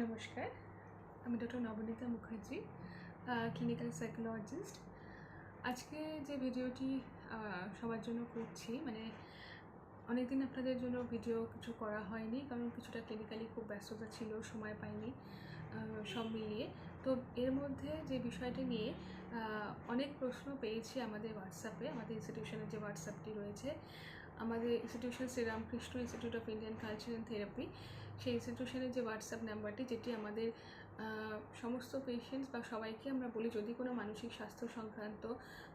নমস্কার, আমি doctor Nabanita Mukherjee clinical psychologist আজকে যে ভিডিওটি সবার জন্য করছি মানে অনেকদিন আপনাদের জন্য ভিডিও কিছু করা হয়নি, কারণ কিছুটা ক্লিনিক্যালি খুব ব্যস্ততা ছিল, সময় পাইনি সব মিলিয়ে। তো এর মধ্যে যে বিষয়টা নিয়ে অনেক প্রশ্ন পেয়েছি আমাদের হোয়াটসঅ্যাপে আমাদের ইনস্টিটিউশনের যে হোয়াটসঅ্যাপটি রয়েছে, আমাদের institution Sri Ramakrishna institute of Indian culture and therapy সেই ইনস্টিটিউশনের যে হোয়াটসঅ্যাপ নাম্বারটি যেটি আমাদের সমস্ত পেশেন্টস বা সবাইকে আমরা বলি যদি কোনো মানসিক স্বাস্থ্য সংক্রান্ত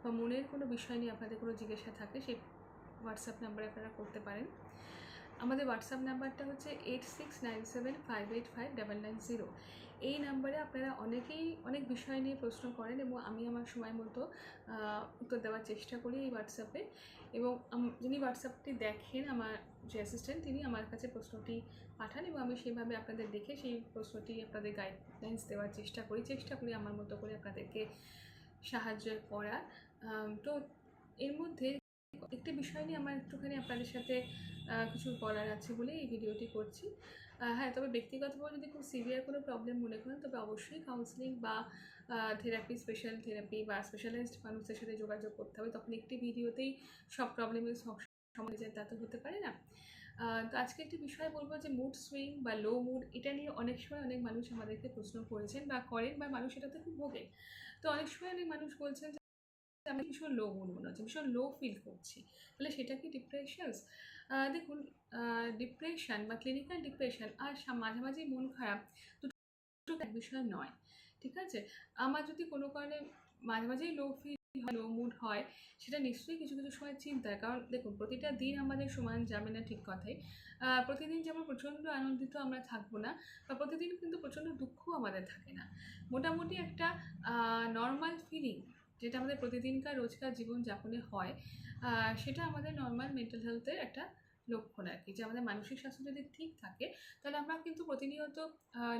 বা মনের কোনো বিষয় নিয়ে আপনাদের কোনো জিজ্ঞাসা থাকে, সেই হোয়াটসঅ্যাপ নাম্বারে আপনারা করতে পারেন। আমাদের হোয়াটসঅ্যাপ নাম্বারটা হচ্ছে eight six nine seven five eight five double nine zero এই নাম্বারে আপনারা অনেকেই অনেক বিষয় নিয়ে প্রশ্ন করেন এবং আমি আমার সময় মতো উত্তর দেওয়ার চেষ্টা করি এই হোয়াটসঅ্যাপে এবং যিনি হোয়াটসঅ্যাপটি দেখেন, আমার যে অ্যাসিস্ট্যান্ট তিনি আমার কাছে প্রশ্নটি পাঠান এবং আমি সেভাবে আপনাদের দেখে সেই প্রশ্নটি আপনাদের গাইডলাইন্স দেওয়ার চেষ্টা করি চেষ্টা করি আমার মতো করে আপনাদেরকে সাহায্য করার। তো এর মধ্যে একটি বিষয় নিয়ে আমার একটুখানি আপনাদের সাথে কিছু বলার আছে বলে এই ভিডিওটি করছি। হ্যাঁ তবে ব্যক্তিগতভাবে যদি খুব সিভিয়ার কোনো প্রবলেম মনে করেন, তবে অবশ্যই কাউন্সিলিং বা থেরাপি স্পেশাল থেরাপি বা স্পেশালাইজড মানুষের সাথে যোগাযোগ করতে হবে। তখন একটি ভিডিওতেই সব প্রবলেমের সমাধান যায়, তা তো হতে পারে না। তো আজকে একটি বিষয় বলব যে মুড সুইং বা লো মুড এটা নিয়ে অনেক সময় অনেক মানুষ আমাদেরকে প্রশ্ন করেছেন বা করেন বা মানুষ এটাতে খুব ভোগে তো অনেক সময় অনেক মানুষ বলছেন আমি ভীষণ লো মুড মনে হচ্ছে, ভীষণ লো ফিল করছি। তাহলে সেটা কি ডিপ্রেশনস দেখুন ডিপ্রেশন বা ক্লিনিক্যাল ডিপ্রেশন আর মাঝে মাঝে মন খারাপ দুটো এক বিষয় নয়, ঠিক আছে? আমার যদি কোনো কারণে মাঝে মাঝেই লো ফিল লো মুড হয়, সেটা নিশ্চয়ই কিছু কিছু সময় চিন্তার। কারণ দেখুন, প্রতিটা দিন আমাদের সমান যাবে না ঠিক কথাই। প্রতিদিন যেমন প্রচণ্ড আনন্দিত আমরা থাকব না, বা প্রতিদিন কিন্তু প্রচণ্ড দুঃখও আমাদের থাকে না। মোটামুটি একটা নর্মাল ফিলিং যেটা আমাদের প্রতিদিনকার রোজকার জীবনযাপনে হয় সেটা আমাদের নর্মাল মেন্টাল হেলথের একটা লক্ষণ আর কি যে আমাদের মানসিক স্বাস্থ্য যদি ঠিক থাকে, তাহলে আমরা কিন্তু প্রতিনিয়ত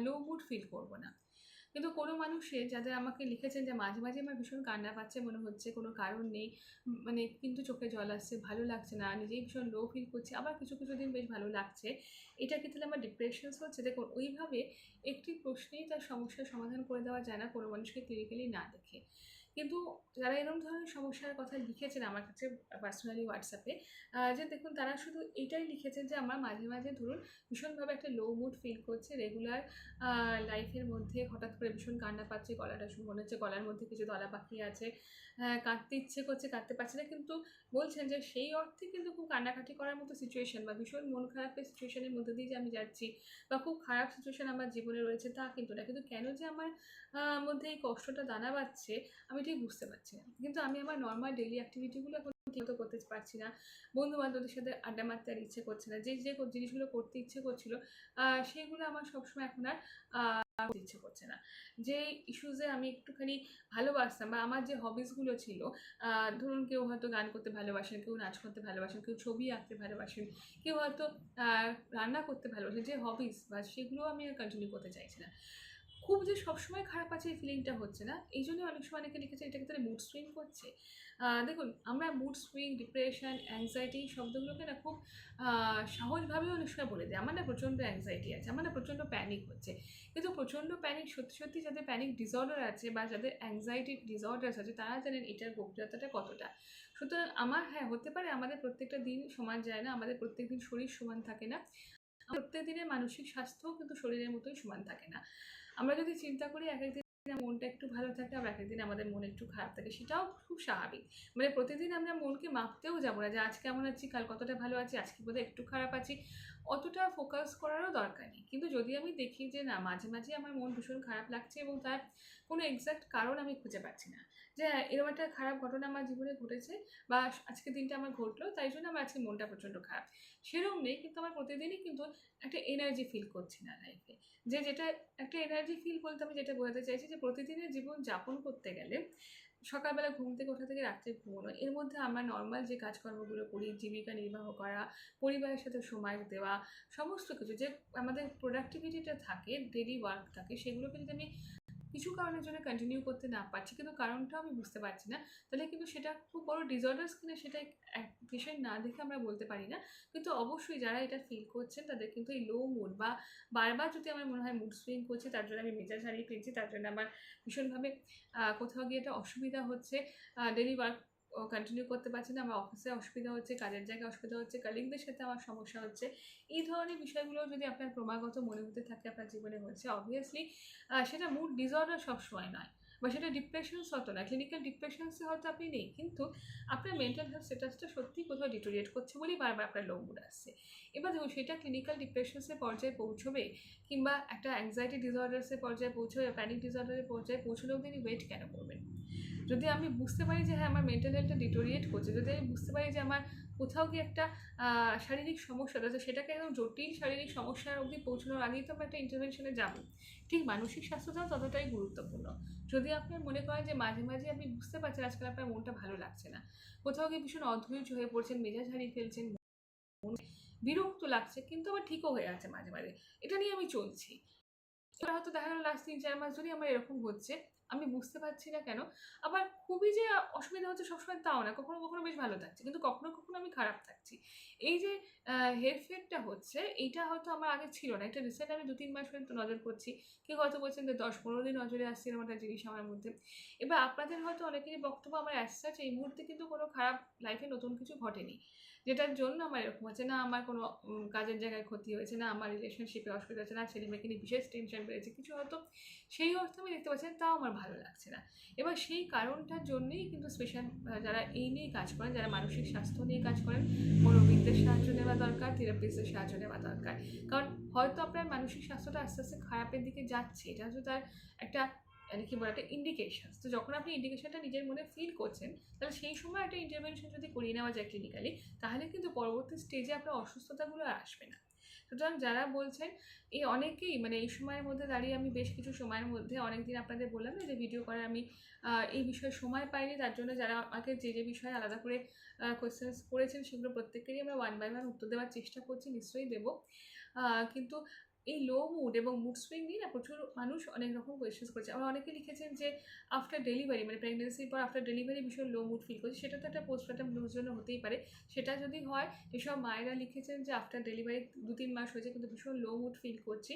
লো মুড ফিল করব না। কিন্তু কোনো মানুষের যাদের আমাকে লিখেছেন যে মাঝে মাঝে আমার ভীষণ কান্না পাচ্ছে মনে হচ্ছে, কোনো কারণ নেই মানে কিন্তু চোখে জল আসছে, ভালো লাগছে না, নিজেই ভীষণ লো ফিল করছে, আবার কিছু কিছু দিন বেশ ভালো লাগছে, এটা কি তাহলে আমার ডিপ্রেশনস হচ্ছে? দেখুন, ওইভাবে একটি প্রশ্নেই তার সমস্যার সমাধান করে দেওয়া যায় না, কোনো মানুষকে ক্লিনিক্যালি না দেখে। কিন্তু যারা এরকম ধরনের সমস্যার কথা লিখেছেন আমার কাছে পার্সোনালি হোয়াটসঅ্যাপে যে দেখুন তারা শুধু এটাই লিখেছেন যে আমার মাঝে মাঝে ধরুন ভীষণভাবে একটা লো মুড ফিল করছে রেগুলার লাইফের মধ্যে হঠাৎ করে ভীষণ কান্না পাচ্ছে, গলাটা মনে হচ্ছে, গলার মধ্যে কিছু দলা পাখি আছে কাঁদতে ইচ্ছে করছে, কাঁদতে পারছে না, কিন্তু বলছেন যে সেই অর্থে কিন্তু খুব কান্নাকাটি করার মতো সিচুয়েশন বা ভীষণ মন খারাপের সিচুয়েশনের মধ্যে দিয়ে যে আমি যাচ্ছি বা খুব খারাপ সিচুয়েশন আমার জীবনে রয়েছে তা কিন্তু না। কিন্তু কেন যে আমার মধ্যে এই কষ্টটা দানা বাচ্ছে আমি ঠিক বুঝতে পারছি না। কিন্তু আমি আমার নর্মাল ডেলি অ্যাক্টিভিটিগুলো এখন ঠিকমতো করতে পারছি না। বন্ধু বান্ধবদের সাথে আড্ডা মারতে আর ইচ্ছে করছে না। যে যে জিনিসগুলো করতে ইচ্ছে করছিল সেইগুলো আমার সবসময় এখন আর ইচ্ছে করছে না। যে ইস্যুজে আমি একটুখানি ভালোবাসতাম বা আমার যে হবিসগুলো ছিল ধরুন কেউ হয়তো গান করতে ভালোবাসেন, কেউ নাচ করতে ভালোবাসেন, কেউ ছবি আঁকতে ভালোবাসেন, কেউ হয়তো রান্না করতে ভালোবাসেন, যে হবিস বা সেগুলো আমি আর কন্টিনিউ করতে চাইছি না। খুব যে সবসময় খারাপ আছে এই ফিলিংটা হচ্ছে না। এই জন্য অনেক সময় অনেকে লিখেছে এটাকে তাহলে মুড সুইং করছে। দেখুন আমরা মুড সুইং ডিপ্রেশন অ্যাংজাইটি শব্দগুলোকে না খুব আহ, সহজভাবেও অনেক সময় বলে দিই আমার না প্রচণ্ড অ্যাংজাইটি আছে আমার না প্রচণ্ড প্যানিক হচ্ছে। কিন্তু প্রচণ্ড প্যানিক সত্যি সত্যি যাদের প্যানিক ডিসঅর্ডার আছে বা যাদের অ্যাংজাইটি ডিসঅর্ডার্স আছে তারা জানেন এটার গভীরতাটা কতটা। সুতরাং আমার হ্যাঁ হতে পারে আমাদের প্রত্যেকটা দিন সমান যায় না আমাদের প্রত্যেক দিন শরীর সমান থাকে না। প্রত্যেক দিনের মানসিক স্বাস্থ্যও কিন্তু শরীরের মতোই সমান থাকে না। আমরা যদি চিন্তা করি এক একদিন মনটা একটু ভালো থাকে, আবার এক একদিন আমাদের মন একটু খারাপ থাকে, সেটাও খুব স্বাভাবিক। মানে প্রতিদিন আমরা মনকে মাপতেও যাব না যে আজ কেমন আছি, কাল কতটা ভালো আছি, আজকে বোধহয় একটু খারাপ আছি, অতটা ফোকাস করারও দরকার নেই। কিন্তু যদি আমি দেখি যে না, মাঝে মাঝে আমার মন ভীষণ খারাপ লাগছে এবং তার কোনো এক্স্যাক্ট কারণ আমি খুঁজে পাচ্ছি না যে হ্যাঁ, এরকম একটা খারাপ ঘটনা আমার জীবনে ঘটেছে বা আজকে দিনটা আমার ঘটলো তাই জন্য আমার আজকে মনটা প্রচণ্ড খারাপ। সেরকম নেই কিন্তু আমার প্রতিদিনই কিন্তু একটা এনার্জি ফিল করছি না লাইফে যে যেটা একটা এনার্জি ফিল বলতে আমি যেটা বোঝাতে চাইছি যে প্রতিদিনের জীবন যাপন করতে গেলে সকালবেলা ঘুম থেকে ওঠা থেকে রাত্রে ঘুমোনো এর মধ্যে আমরা নর্মাল যে কাজকর্মগুলো করি জীবিকা নির্বাহ করা পরিবারের সাথে সময় দেওয়া সমস্ত কিছু যে আমাদের প্রোডাক্টিভিটিটা থাকে ডেলি ওয়ার্ক থাকে সেগুলোকে যদি আমি কিছু কারণের জন্য কন্টিনিউ করতে না পারছি, কিন্তু কারণটাও আমি বুঝতে পারছি না। তাহলে কিন্তু সেটা খুব বড় ডিসঅর্ডার্স কিনা সেটা পেশেন্ট না দেখে আমরা বলতে পারি না। কিন্তু অবশ্যই যারা এটা ফিল করছেন, তাদের কিন্তু এই লো মুড বা বারবার যদি আমার মনে হয় মুড সুইং করছে, তার জন্য আমি মেজাজ হারিয়ে ফেলছি, তার জন্য আমার ভীষণভাবে কোথাও গিয়ে একটা অসুবিধা হচ্ছে ডেলি ওয়ার্ক কন্টিনিউ করতে পারছি না, আমার অফিসে অসুবিধা হচ্ছে, কাজের জায়গায় অসুবিধা হচ্ছে কালিগদের সাথে আমার সমস্যা হচ্ছে। এই ধরনের বিষয়গুলো যদি আপনার ক্রমাগত মনে হতে থাকে, আপনার জীবনে হচ্ছে অবভিয়াসলি সেটা মুড ডিসঅর্ডার সবসময় নয়, বা সেটা ডিপ্রেশনস হতো না ক্লিনিক্যাল ডিপ্রেশনসে হয়তো আপনি নেই, কিন্তু আপনার মেন্টাল হেলথ স্ট্যাটাসটা সত্যি কোথাও ডিটোরিয়েট করছে বলেই বারবার আপনার লো মুড আসছে। এবার দেখুন, সেটা ক্লিনিক্যাল ডিপ্রেশনসের পর্যায়ে পৌঁছবে, কিংবা একটা অ্যাংজাইটি ডিসঅর্ডার্সের পর্যায়ে পৌঁছবে প্যানিক ডিসঅর্ডারের পর্যায়ে পৌঁছলেও তিনি ওয়েট কেন করবেন? যদি আমি বুঝতে পারি যে হ্যাঁ আমার মেন্টাল হেলথটা ডিটোরিয়েট করছে, যদি আমি বুঝতে পারি যে আমার কোথাও গিয়ে একটা শারীরিক সমস্যা রয়েছে, সেটাকে একদম জটিল শারীরিক সমস্যার অবধি পৌঁছানোর আগেই তো আমরা একটা ইন্টারভেনশনে যাব। ঠিক মানসিক স্বাস্থ্যটাও ততটাই গুরুত্বপূর্ণ। যদি আপনার মনে করেন যে মাঝে মাঝে আপনি বুঝতে পারছেন আজকাল আপনার মনটা ভালো লাগছে না, কোথাও গিয়ে ভীষণ অধৈর্য হয়ে পড়ছেন, মেজাজ হারিয়ে ফেলছেন বিরক্ত লাগছে, কিন্তু আবার ঠিকও হয়ে আছে মাঝে মাঝে। এটা নিয়ে আমি চলছি। হয়তো দেখা গেল লাস্ট তিন, চার মাস ধরেই আমার এরকম হচ্ছে। আমি বুঝতে পারছি না কেন। আবার খুবই যে অসুবিধা হচ্ছে সবসময় তাও না, কখনো কখনো বেশ ভালো থাকছে, কিন্তু কখনো কখনো আমি খারাপ থাকছি। এই যে হেরফেরটা হচ্ছে, এইটা হয়তো আমার আগে ছিল না, এটা রিসেন্ট আমি দু তিন মাস পর্যন্ত নজর করছি। কেউ হয়তো বলছেন যে দশ পনেরো দিন নজরে আসছে এরকম একটা জিনিস আমার মধ্যে। এবার আপনাদের হয়তো অনেকেরই বক্তব্য আমার অ্যাসাচ এই মুহূর্তে কিন্তু কোনো খারাপ লাইফে নতুন কিছু ঘটেনি। যেটার জন্য আমার এরকম হচ্ছে, না আমার কোনো কাজের জায়গায় ক্ষতি হয়েছে, না আমার রিলেশনশিপে অসুবিধা হচ্ছে, না ছেলে মেয়েকে নিয়ে বিশেষ টেনশন বেড়েছে, কিছু হয়তো সেই অর্থে আমি দেখতে পাচ্ছি তাও আমার ভালো লাগছে না। এবার সেই কারণটার জন্যই কিন্তু স্পেশাল যারা এই নিয়ে কাজ করেন, যারা মানসিক স্বাস্থ্য নিয়ে কাজ করেন, মনোবিদদের সাহায্য নেওয়া দরকার থেরাপিস্টের সাহায্য নেওয়া দরকার। কারণ হয়তো আপনার মানসিক স্বাস্থ্যটা আস্তে আস্তে খারাপের দিকে যাচ্ছে, এটা হচ্ছে তার একটা মানে কি বলে, একটা ইন্ডিকেশন তো যখন আপনি ইন্ডিকেশনটা নিজের মনে ফিল করছেন, তাহলে সেই সময় একটা ইন্টারভেনশন যদি করিয়ে নেওয়া যায় ক্লিনিক্যালি তাহলে কিন্তু পরবর্তী স্টেজে আপনার অসুস্থতাগুলো আর আসবে না। সুতরাং যারা বলছেন, এই অনেকেই মানে এই সময়ের মধ্যে দাঁড়িয়ে আমি বেশ কিছু সময়ের মধ্যে অনেক দিন আপনাদের বললাম যে ভিডিও করার আমি এই বিষয়ে সময় পাইনি, তার জন্য যারা আমাকে যে যে বিষয়ে আলাদা করে কোয়েশ্চেন্স করেছেন, সেগুলো প্রত্যেকেরই আমরা ওয়ান বাই ওয়ান উত্তর দেওয়ার চেষ্টা করছি, নিশ্চয়ই দেবো। কিন্তু এই লো মুড এবং মুড সুইং নিয়ে না প্রচুর মানুষ অনেক রকম কোয়েশ্চেন্স করেছে। আবার অনেকে লিখেছেন যে আফটার ডেলিভারি মানে প্রেগনেন্সির পর আফটার ডেলিভারি ভীষণ লো মুড ফিল করছে। সেটা তো একটা পোস্টমার্টাম ব্লুর জন্য হতেই পারে। সেটা যদি হয় যেসব মায়েরা লিখেছেন যে আফটার ডেলিভারি দু তিন মাস হয়েছে কিন্তু ভীষণ লো মুড ফিল করছি।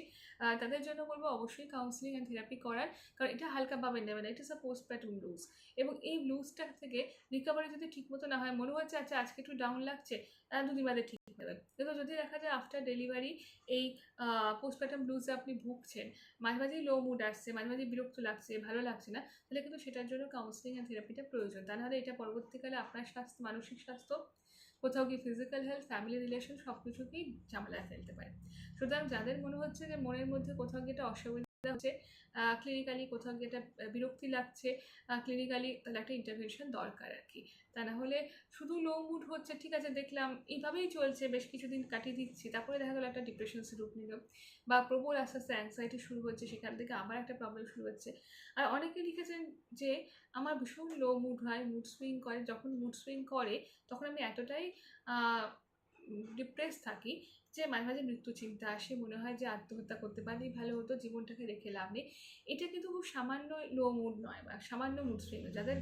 তাদের জন্য বলব অবশ্যই কাউন্সিলিং অ্যান্ড থেরাপি করার। কারণ এটা হালকা পাবেন নেবেন ইট ইস আ পোস্টমার্টাম ব্লুজ এবং এই ব্লুজটা থেকে রিকভারি যদি ঠিকমতো না হয়, মনে হচ্ছে আচ্ছা আজকে একটু ডাউন লাগছে দুদিন বাদে ঠিক যাবে কিন্তু যদি দেখা যায় আফটার ডেলিভারি এই পোস্টমার্টাম ব্লুজে আপনি ভুগছেন, মাঝে মাঝেই লো মুড আসছে, মাঝে মাঝে বিরক্ত লাগছে, ভালো লাগছে না, তাহলে কিন্তু সেটার জন্য কাউন্সিলিং অ্যান্ড থেরাপিটা প্রয়োজন। তা নাহলে এটা পরবর্তীকালে আপনার স্বাস্থ্য, মানসিক স্বাস্থ্য, কোথাও গিয়ে ফিজিক্যাল হেলথ ফ্যামিলি রিলেশন সব কিছুকেই ঝামেলায় ফেলতে পারে। সুতরাং যাদের মনে হচ্ছে যে মনের মধ্যে কোথাও গিয়ে একটা অসুবিধা হচ্ছে। ক্লিনিক্যালি কোথাও গিয়ে একটা বিরক্তি লাগছে ক্লিনিক্যালি তাহলে একটা ইন্টারভেনশন দরকার আর কি তা না হলে শুধু লো মুড হচ্ছে, ঠিক আছে, দেখলাম, এইভাবেই চলছে, বেশ কিছুদিন কাটিয়ে দিচ্ছি, তারপরে দেখা গেলো একটা ডিপ্রেশন রূপ নিল বা প্রবল আস্তে আস্তে অ্যাংজাইটি শুরু হচ্ছে, সেখান থেকে আবার একটা প্রবলেম শুরু হচ্ছে। আর অনেকে লিখেছেন যে, আমার ভীষণ লো মুড হয় মুড সুইং করে। যখন মুড সুইং করে, তখন আমি এতটাই ডিপ্রেস থাকি যে মাঝে মাঝে মৃত্যু চিন্তা আসে, মনে হয় যে আত্মহত্যা করতে পারলেই ভালো হতো, জীবনটাকে রেখে লাভ নেই। এটা কিন্তু খুব সামান্য লো মুড নয় বা সামান্য মুড সুইং যাদের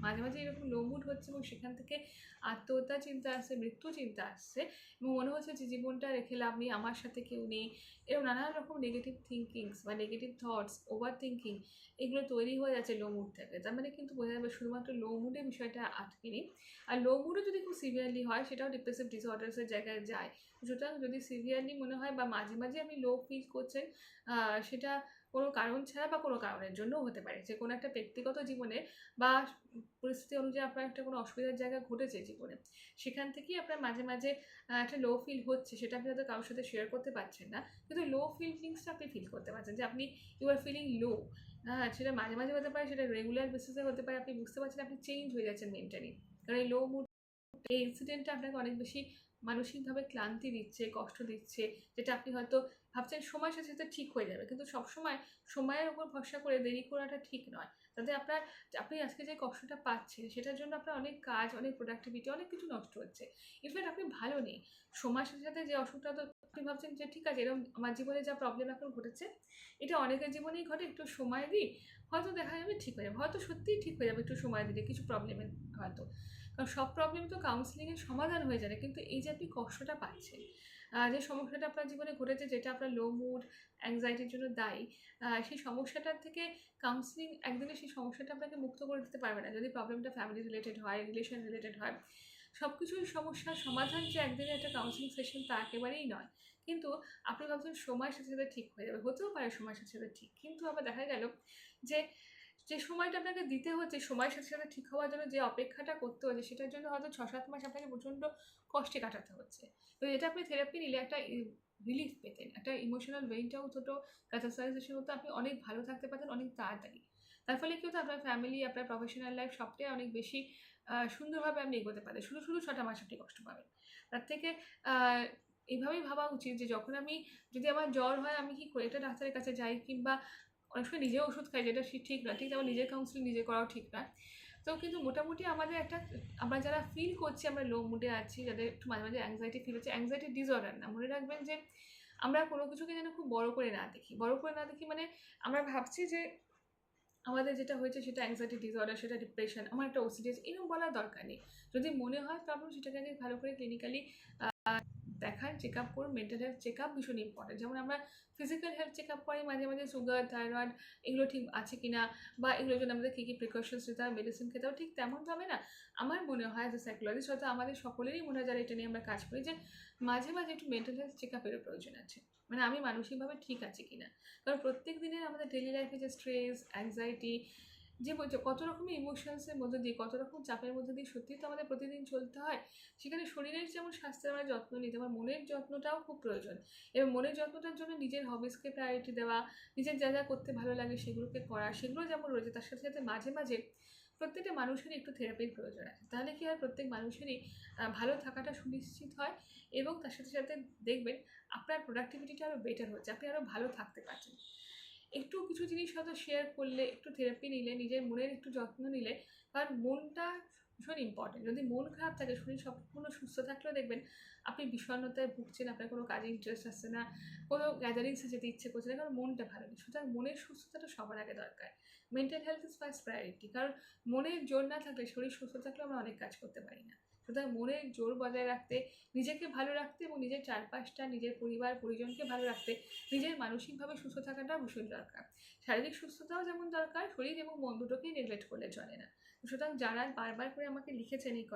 মাঝে মাঝে এরকম লো মুড হচ্ছে এবং সেখান থেকে আত্মহত্যা চিন্তা আসছে মৃত্যু চিন্তা আসছে এবং মনে হচ্ছে যে জীবনটা রেখে লাভ নেই, আমার সাথে কেউ নেই, এরকম নানান রকম নেগেটিভ থিঙ্কিংস বা নেগেটিভ থটস ওভার থিঙ্কিং এগুলো তৈরি হয়ে যাচ্ছে লো মুড থেকে। তার মানে কিন্তু বোঝা যাবে শুধুমাত্র লো মুডে বিষয়টা আটকে নেই। আর লো মুডও যদি খুব সিভিয়ারলি হয়, সেটাও ডিপ্রেসিভ ডিসঅর্ডার্সের জায়গায় যায়। সুতরাং যদি সিভিয়ারলি মনে হয় বা মাঝে মাঝে আমি লো ফিল করছেন সেটা কোনো কারণ ছাড়া বা কোনো কারণের জন্যও হতে পারে। যে কোনো একটা ব্যক্তিগত জীবনে বা পরিস্থিতি অনুযায়ী আপনার একটা কোনো অসুবিধার জায়গা ঘটেছে জীবনে, সেখান থেকেই আপনার মাঝে মাঝে একটা লো ফিল হচ্ছে, সেটা আপনি হয়তো কারোর সাথে শেয়ার করতে পারছেন না। কিন্তু লো ফিলিংসটা আপনি ফিল করতে পারছেন, যে আপনি ইউ আর ফিলিং লো হ্যাঁ সেটা মাঝে মাঝে হতে পারে, সেটা রেগুলার বেসিসে হতে পারে, আপনি বুঝতে পারছেন আপনি চেঞ্জ হয়ে যাচ্ছেন মেন্টালি কারণ এই লো মুড এই ইনসিডেন্টটা আপনাকে অনেক বেশি মানসিকভাবে ক্লান্তি দিচ্ছে, কষ্ট দিচ্ছে, যেটা আপনি হয়তো ভাবছেন সময়ের সাথে সাথে ঠিক হয়ে যাবে। কিন্তু সবসময় সময়ের উপর ভরসা করে দেরি করাটা ঠিক নয়। তাতে আপনার, আপনি আজকে যে কষ্টটা পাচ্ছেন, সেটার জন্য আপনার অনেক কাজ, অনেক প্রোডাক্টিভিটি অনেক কিছু নষ্ট হচ্ছে। ইনফ্যাক্ট আপনি ভালো নেই। সময়ের সাথে সাথে যে অসুখটা তো আপনি ভাবছেন যে ঠিক আছে এরকম আমার জীবনে যা প্রবলেম এখন ঘটেছে, এটা অনেকের জীবনেই ঘটে, একটু সময় দিই, হয়তো দেখা যাবে ঠিক হয়ে যাবে, হয়তো সত্যিই ঠিক হয়ে যাবে একটু সময় দিলে, কিছু প্রবলেমের হয়তো। কারণ সব প্রবলেম তো কাউন্সিলিংয়ের সমাধান হয়ে যাবে কিন্তু এই যে আপনি কষ্টটা পাচ্ছেন যে সমস্যাটা আপনার জীবনে ঘটেছে, যেটা আপনার লো মুড অ্যাংজাইটির জন্য দায়ী সেই সমস্যাটার থেকে কাউন্সিলিং একদিনে সেই সমস্যাটা আপনাকে মুক্ত করে দিতে পারবে না। যদি প্রবলেমটা ফ্যামিলি রিলেটেড হয় রিলেশন রিলেটেড হয় সব কিছুই সমস্যার সমাধান যে একদিনে একটা কাউন্সিলিং সেশন তা একেবারেই নয়। কিন্তু আপনি ভাবছেন সময়ের সাথে সাথে ঠিক হয়ে যাবে। হতেও পারে সময়ের সাথে সাথে ঠিক। কিন্তু আবার দেখা গেল যে যে সময়টা আপনাকে দিতে হচ্ছে, সময়ের সাথে সাথে ঠিক হওয়ার জন্য যে অপেক্ষাটা করতে হচ্ছে, সেটার জন্য হয়তো ছ সাত মাস আপনাকে প্রচণ্ড কষ্টে কাটাতে হচ্ছে। তো এটা আপনি থেরাপি নিলে একটা রিলিফ পেতেন, একটা ইমোশনাল ওয়েনটাও ছোটো ক্যাথাসাইজেশন হতো আপনি অনেক ভালো থাকতে পারতেন, অনেক তাড়াতাড়ি। তার ফলে কি হতো, আপনার ফ্যামিলি আপনার প্রফেশনাল লাইফ সবটাই অনেক বেশি সুন্দরভাবে আপনি এগোতে পারেন শুধু শুধু ছটা মাস আপনি কষ্ট পাবেন। তার থেকে এইভাবেই ভাবা উচিত যে যখন আমি, যদি আমার জ্বর হয়, আমি কি করি একটা ডাক্তারের কাছে যাই কিংবা অনেক সময় নিজে ওষুধ খাই যেটা ঠিক নয় ঠিক যেমন নিজের কাউন্সিলিং নিজে করাও ঠিক নয় তো কিন্তু মোটামুটি আমাদের একটা, আমরা যারা ফিল করছি, আমরা লো মুডে আছি, যাদের একটু মাঝে মাঝে অ্যাংজাইটি ফিল হচ্ছে অ্যাংজাইটি ডিসঅর্ডার না। মনে রাখবেন যে আমরা কোনো কিছুকে যেন খুব বড় করে না দেখি। বড় করে না দেখি মানে আমরা ভাবছি যে আমাদের যেটা হয়েছে সেটা অ্যাংজাইটি ডিসঅর্ডার সেটা ডিপ্রেশন আমার একটা ওসিডিএস এরকম বলার দরকার নেই। যদি মনে হয় প্রবলেম সেটাকে আগে ভালো করে ক্লিনিক্যালি দেখান চেক আপ করুন মেন্টাল হেলথ চেক আপ ভীষণ ইম্পর্টেন্ট যেমন আমরা ফিজিক্যাল হেলথ চেক আপ করি, মাঝে মাঝে সুগার থাইরয়েড এগুলো ঠিক আছে কিনা বা এগুলোর জন্য আমাদের কী কী প্রিকশনস নিতে হবে মেডিসিন খেতে হবে ঠিক তেমনভাবে না। আমার মনে হয় যে সাইকোলজিস্ট হয়তো আমাদের সকলেরই মনে হয় যারা এটা নিয়ে আমরা কাজ করি যে মাঝে মাঝে একটু মেন্টাল হেলথ চেক আপেরও প্রয়োজন আছে। মানে আমি মানসিকভাবে ঠিক আছি কিনা। কারণ প্রত্যেক দিনের আমাদের ডেলি লাইফে যে স্ট্রেস অ্যাংজাইটি যে কত রকমের ইমোশনসের মধ্যে দিয়ে, কত রকম চাপের মধ্যে দিয়ে সত্যিই তো আমাদের প্রতিদিন চলতে হয়, সেখানে শরীরের যেমন স্বাস্থ্যের আমরা যত্ন নিতে আমার মনের যত্নটাও খুব প্রয়োজন। এবং মনের যত্নটার জন্য নিজের হবিসকে প্রায়োরিটি দেওয়া, নিজের যা যা করতে ভালো লাগে সেগুলোকে করা, সেগুলো যেমন রয়েছে, তার সাথে সাথে মাঝে মাঝে প্রত্যেকটা মানুষেরই একটু থেরাপির প্রয়োজন আছে। তাহলে কি হয়, প্রত্যেক মানুষেরই ভালো থাকাটা সুনিশ্চিত হয় এবং তার সাথে সাথে দেখবেন আপনার প্রোডাক্টিভিটিটা আরও বেটার হচ্ছে, আপনি আরও ভালো থাকতে পারছেন। একটু কিছু জিনিস হয়তো শেয়ার করলে, একটু থেরাপি নিলে, নিজের মনের একটু যত্ন নিলে, কারণ মনটা ভীষণ ইম্পর্টেন্ট যদি মন খারাপ থাকে, শরীর সম্পূর্ণ সুস্থ থাকলেও দেখবেন আপনি বিষণ্ণতায় ভুগছেন, আপনার কোনো কাজে ইন্টারেস্ট আসছে না, কোনো গ্যাদারিংসে যেতে ইচ্ছে করছে না, কারণ মনটা ভালো নেই। সুতরাং মনের সুস্থতাটা সবার আগে দরকার। Mental health is first priority কারণ মনের জোর না থাকলে, শরীর সুস্থ থাকলে আমরা অনেক কাজ করতে পারি না। সুতরাং মনের জোর বজায় রাখতে, নিজেকে ভালো রাখতে এবং নিজের চারপাশটা, নিজের পরিবার, পরিজনকে ভালো রাখতে, নিজের মানসিকভাবে সুস্থ থাকাটা ভীষণ দরকার। শারীরিক সুস্থতাও যেমন দরকার, শরীর এবং মন দুটোকেই নেগলেক্ট করলে চলে না। সুতরাং যারা বারবার করে আমাকে লিখেছেন এই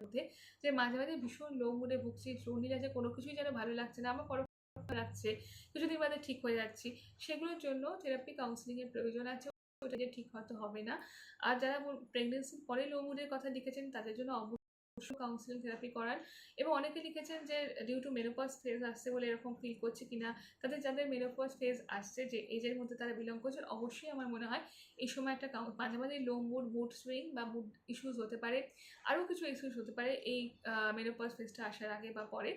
মধ্যে যে মাঝে মাঝে ভীষণ লো মুডে ভুগছি শরীর আছে কোনো কিছুই যেন ভালো লাগছে না, আমার পর লাগছে, কিছুদিন বাদে ঠিক হয়ে যাচ্ছি, সেগুলোর জন্য থেরাপি কাউন্সিলিংয়ের প্রয়োজন আছে, ওটা যে ঠিক হয়তো হবে না। আর যারা প্রেগনেন্সির পরে লো মুডের কথা লিখেছেন, তাদের জন্য কাউন্সিলিং থেরাপি করান এবং অনেকে লিখেছেন যে ডিউ টু মেনোপজ ফেজ আসছে বলে এরকম ফিল করছে কিনা, তাদের যাদের মেনোপজ ফেজ আসছে, যে এজের মধ্যে তারা বিলং করছেন অবশ্যই আমার মনে হয় এই সময় একটা মাঝে মাঝে লো মুড মুড সুইং বা মুড ইস্যুস হতে পারে, আরও কিছু ইস্যুস হতে পারে এই মেনোপজ ফেজটা আসার আগে বা পরে।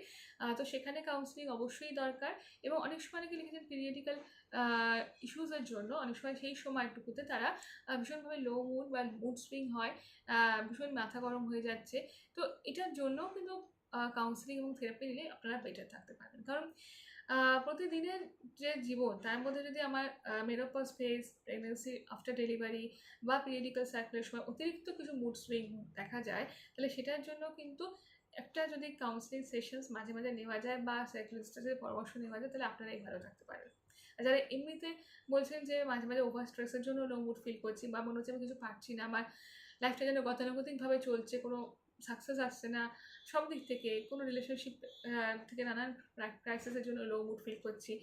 তো সেখানে কাউন্সিলিং অবশ্যই দরকার এবং অনেক সময় অনেকে লিখেছেন পিরিয়ডিক্যাল ইস্যুসের জন্য অনেক সময় সেই সময়টুকুতে তারা ভীষণভাবে লো মুড বা মুড সুইং হয় ভীষণ মাথা গরম হয়ে যাচ্ছে। তো এটার জন্যও কিন্তু কাউন্সিলিং এবং থেরাপি নিলে আপনারা বেটার থাকতে পারবেন। কারণ প্রতিদিনের যে জীবন, তার মধ্যে যদি আমার menopause phase pregnancy after delivery বা পিরিয়ডিক্যাল সাইকেলের সময় অতিরিক্ত কিছু মুড সুইং দেখা যায়, তাহলে সেটার জন্য কিন্তু একটা যদি কাউন্সিলিং সেশনস মাঝে মাঝে নেওয়া যায় বা সাইকোলজিস্টের যদি পরামর্শ নেওয়া যায়, তাহলে আপনারাই ভালো থাকতে পারেন আর যারা এমনিতে বলছেন যে মাঝে মাঝে ওভার স্ট্রেসের জন্য লো মুড ফিল করছি বা মনে হচ্ছে আমি কিছু পারছি না, আমার লাইফটা যেন গতানুগতিকভাবে চলছে, কোনো সাকসেস আসছে না, সব দিক থেকে কোনো রিলেশনশিপ থেকে নানান ক্রাইসিসের জন্য লো মুড ফিল করছি।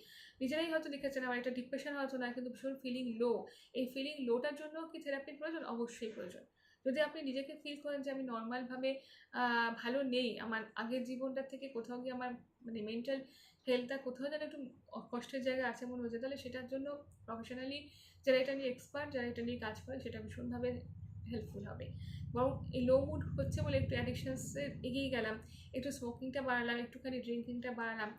নিজেরাই হয়তো লিখেছেন আমার একটা ডিপ্রেশন হয়তো না কিন্তু ভীষণ ফিলিং লো এই ফিলিং লোটার জন্য কি থেরাপির প্রয়োজন? অবশ্যই প্রয়োজন। যদি আপনি নিজেকে ফিল করেন যে আমি নর্মালভাবে ভালো নেই, আমার আগের জীবনটার থেকে কোথাও গিয়ে আমার মানে মেন্টাল হেলথটা কোথাও যেন একটু কষ্টের জায়গা আছে, মনে হচ্ছে, তাহলে সেটার জন্য প্রফেশনালি যারা এটা নিয়ে এক্সপার্ট যারা এটা নিয়ে কাজ করে, সেটা ভীষণভাবে হেল্পফুল হবে। বরং এই লো মুড হচ্ছে বলে একটু অ্যাডিকশানসে এগিয়ে গেলাম, একটু স্মোকিংটা বাড়ালাম, একটুখানি ড্রিঙ্কিংটা বাড়ালাম,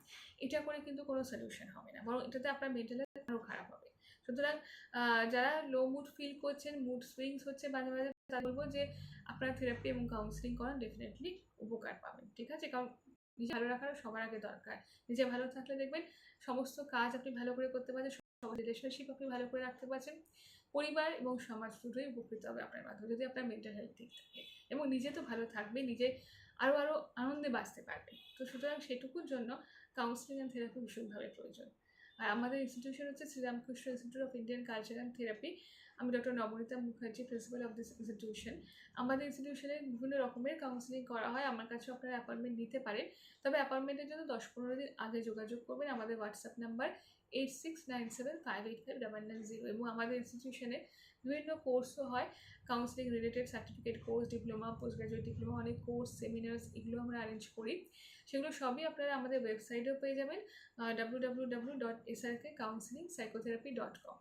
এটা করে কিন্তু কোনো সলিউশন হবে না। বরং এটাতে আপনার মেন্টাল আরও খারাপ হবে। সুতরাং যারা লো মুড ফিল করছেন মুড সুইংস হচ্ছে মাঝে মাঝে তা বলব যে আপনারা থেরাপি এবং কাউন্সিলিং করান ডেফিনেটলি উপকার পাবেন, ঠিক আছে? কারণ নিজে ভালো রাখারও সবার আগে দরকার। নিজে ভালো থাকলে দেখবেন সমস্ত কাজ আপনি ভালো করে করতে পারছেন, সব রিলেশনশিপ আপনি ভালো করে রাখতে পারছেন। পরিবার এবং সমাজ দুটোই উপকৃত হবে আপনার মাধ্যমে, যদি আপনার মেন্টাল হেলথ ঠিক থাকে। এবং নিজে তো ভালো থাকবে, নিজে আরও আরও আনন্দে বাঁচতে পারবে। তো সুতরাং সেটুকুর জন্য কাউন্সিলিং অ্যান্ড থেরাপি ভীষণভাবে প্রয়োজন। আর আমাদের ইনস্টিটিউশন হচ্ছে Sri Ramakrishna institute of Indian culture and therapy আমি doctor Nabanita Mukherjee principal of this institution আমাদের ইনস্টিটিউশনে বিভিন্ন রকমের কাউন্সিলিং করা হয়। আমার কাছে আপনারা অ্যাপয়েন্টমেন্ট নিতে পারেন। তবে অ্যাপয়েন্টমেন্টের জন্য দশ পনেরো দিন আগে যোগাযোগ করবেন। আমাদের WhatsApp number eight six nine seven five eight five double nine zero এবং আমাদের ইনস্টিটিউশনে বিভিন্ন কোর্সও হয়। Counselling related certificate course diploma post graduate diploma অনেক কোর্স সেমিনার্স এগুলো আমরা অ্যারেঞ্জ করি। সেগুলো সবই আপনারা আমাদের ওয়েবসাইটেও পেয়ে যাবেন W W W dot SRK counselling psychotherapy dot com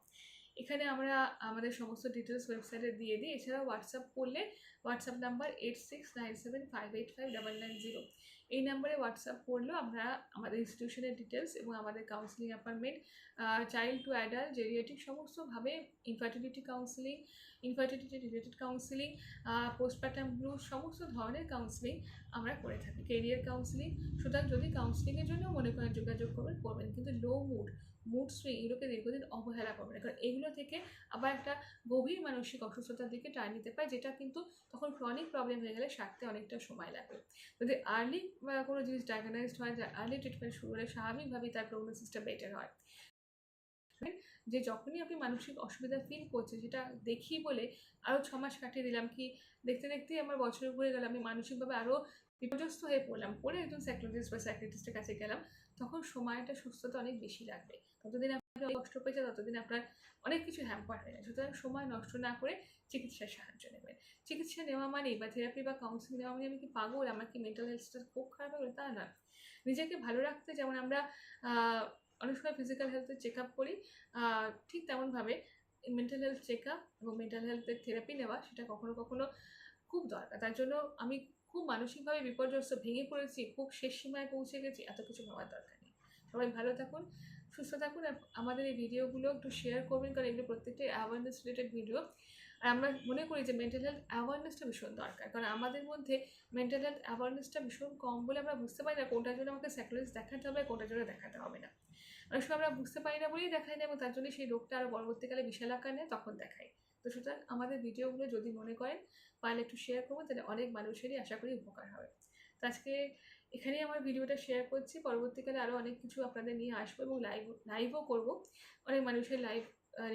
এখানে আমরা আমাদের সমস্ত ডিটেলস ওয়েবসাইটে দিয়ে দিই। এছাড়াও হোয়াটসঅ্যাপ করলে WhatsApp number eight six nine seven five eight five double nine zero এই নাম্বারে হোয়াটসঅ্যাপ করলেও আমরা আমাদের ইনস্টিটিউশনের ডিটেলস এবং আমাদের counselling appointment child to adult geriatric সমস্তভাবে infertility counselling infertility related counselling postpartum blue সমস্ত ধরনের কাউন্সিলিং আমরা করে থাকি। কেরিয়ার কাউন্সিলিং সুতরাং যদি কাউন্সিলিংয়ের জন্য মনে করেন যোগাযোগ করবেন করবেন। কিন্তু লো মুড মুড সুইং এগুলোকে দীর্ঘদিন অবহেলা করবে না। কারণ এগুলো থেকে আবার একটা গভীর মানসিক অসুস্থতার দিকে টান নিতে পারে, যেটা কিন্তু তখন ক্রনিক প্রবলেম হয়ে গেলে সারতে অনেকটা সময় লাগবে যদি আর্লি কোনো জিনিস ডায়াগনাইজড হয়, যা আর্লি ট্রিটমেন্ট শুরু হলে স্বাভাবিকভাবেই তার প্রগনোসিসটা বেটার হয়। যে যখনই আপনি মানসিক অসুবিধা ফিল করছেন, সেটা দেখি বলে আরও ছ মাস কাটিয়ে দিলাম কি দেখতে দেখতেই আমার বছর ঘুরে গেল, আমি মানসিকভাবে আরও বিপর্যস্ত হয়ে পড়লাম পরে একজন সাইকোলজিস্ট বা সাইকিয়াট্রিস্টের কাছে গেলাম, তখন সময়টা, সুস্থতা অনেক বেশি লাগবে। ততদিন আপনি অনেক কষ্ট পেয়েছে, ততদিন আপনার অনেক কিছু হ্যাম্পার হয়ে যায়। সুতরাং সময় নষ্ট না করে চিকিৎসার সাহায্য নেবেন। চিকিৎসা নেওয়া মানেই বা থেরাপি বা কাউন্সিলিং নেওয়া মানে আমি কি পাগল? আমার কি মেন্টাল হেলথটা খুব খারাপ হয়ে তা না নিজেকে ভালো রাখতে যেমন আমরা অনেক সময় ফিজিক্যাল হেলথের চেক আপ করি ঠিক তেমনভাবে মেন্টাল হেলথ চেক আপ এবং মেন্টাল হেলথের থেরাপি নেওয়া সেটা কখনো কখনো খুব দরকার। তার জন্য আমি খুব মানসিকভাবে বিপর্যস্ত, ভেঙে পড়েছি, খুব শেষ সীমায় পৌঁছে গেছি, এত কিছু ভাবার দরকার নেই। সবাই ভালো থাকুন সুস্থ থাকুন আমাদের এই ভিডিওগুলো একটু শেয়ার করবেন, কারণ এগুলো প্রত্যেকটাই অ্যাওয়ারনেস রিলেটেড ভিডিও আর আমরা মনে করি যে মেন্টাল হেলথ অ্যাওয়ারনেসটা ভীষণ দরকার, কারণ আমাদের মধ্যে মেন্টাল হেলথ অ্যাওয়ারনেসটা ভীষণ কম বলে আমরা বুঝতে পারি না কোনটার জন্য আমাকে সাইকোলজিস্ট দেখাতে হবে, কোনটার জন্য দেখাতে হবে না। অনেক সময় আমরা বুঝতে পারি না বলেই দেখাই না এবং তার জন্য সেই রোগটা আরও পরবর্তীকালে বিশাল আকার নেয় তখন দেখাই। তো সুতরাং আমাদের ভিডিওগুলো যদি মনে করেন পারলে একটু শেয়ার করবেন তাহলে অনেক মানুষেরই আশা করি উপকার হবে। তো আজকে এখানেই আমার ভিডিওটা শেয়ার করছি। পরবর্তীকালে আরও অনেক কিছু আপনাদের নিয়ে আসব এবং লাইভ লাইভও করব। অনেক মানুষের লাইভ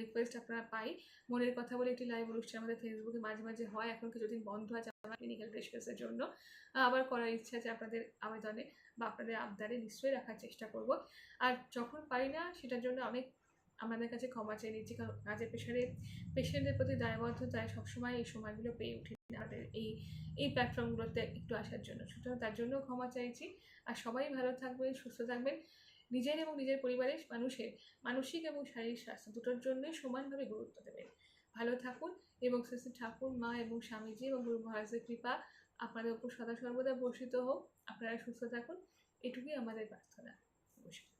রিকোয়েস্ট আপনারা পাই। মনের কথা বলে একটি লাইভ অনুষ্ঠান আমাদের ফেসবুকে মাঝে মাঝে হয়। এখন কিছুদিন বন্ধ আছে আমার ক্লিনিক্যাল প্রেসক্রিপশনের জন্য। আবার করার ইচ্ছা আছে আপনাদের আবেদনে বা আপনাদের আবদারে নিশ্চয়ই রাখার চেষ্টা করব। আর যখন পারি না, সেটার জন্য অনেক আমাদের কাছে ক্ষমা চেয়ে নিচ্ছি কারণ কাজের পেশারে পেশেন্টের প্রতি দায়বদ্ধতায় সবসময় এই সময়গুলো পেয়ে উঠি আমাদের এই এই প্ল্যাটফর্মগুলোতে একটু আসার জন্য। সুতরাং তার জন্য ক্ষমা চাইছি। আর সবাই ভালো থাকবেন, সুস্থ থাকবেন। নিজের এবং নিজের পরিবারের মানুষের মানসিক এবং শারীরিক স্বাস্থ্য দুটোর জন্যই সমানভাবে গুরুত্ব দেবেন। ভালো থাকুন এবং শ্রী ঠাকুর মা এবং স্বামীজি এবং গুরু মহারাজের কৃপা আপনাদের উপর সদা সর্বদা বর্ষিত হোক। আপনারা সুস্থ থাকুন। এটুকুই আমাদের প্রার্থনা। নমস্কার।